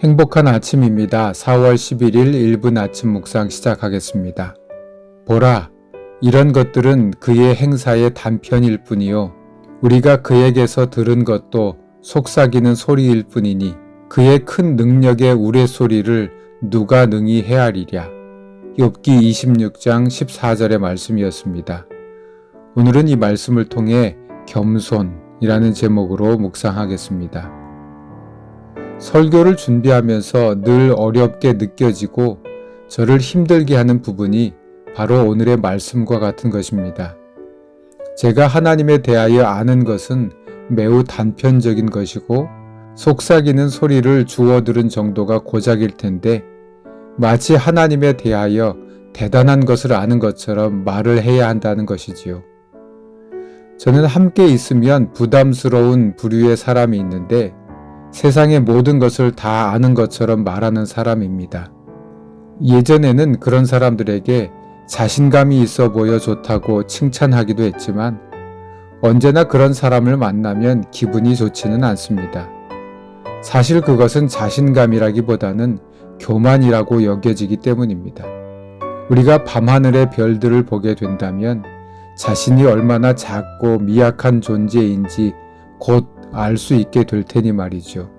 행복한 아침입니다. 4월 11일 1분 아침 묵상 시작하겠습니다. 보라, 이런 것들은 그의 행사의 단편일 뿐이요. 우리가 그에게서 들은 것도 속삭이는 소리일 뿐이니 그의 큰 능력의 우레소리를 누가 능히 헤아리랴. 욥기 26장 14절의 말씀이었습니다. 오늘은 이 말씀을 통해 겸손이라는 제목으로 묵상하겠습니다. 설교를 준비하면서 늘 어렵게 느껴지고 저를 힘들게 하는 부분이 바로 오늘의 말씀과 같은 것입니다. 제가 하나님에 대하여 아는 것은 매우 단편적인 것이고 속삭이는 소리를 주워 들은 정도가 고작일 텐데 마치 하나님에 대하여 대단한 것을 아는 것처럼 말을 해야 한다는 것이지요. 저는 함께 있으면 부담스러운 부류의 사람이 있는데 세상의 모든 것을 다 아는 것처럼 말하는 사람입니다. 예전에는 그런 사람들에게 자신감이 있어 보여 좋다고 칭찬하기도 했지만 언제나 그런 사람을 만나면 기분이 좋지는 않습니다. 사실 그것은 자신감이라기보다는 교만이라고 여겨지기 때문입니다. 우리가 밤하늘의 별들을 보게 된다면 자신이 얼마나 작고 미약한 존재인지 곧 알 수 있게 될 테니 말이죠.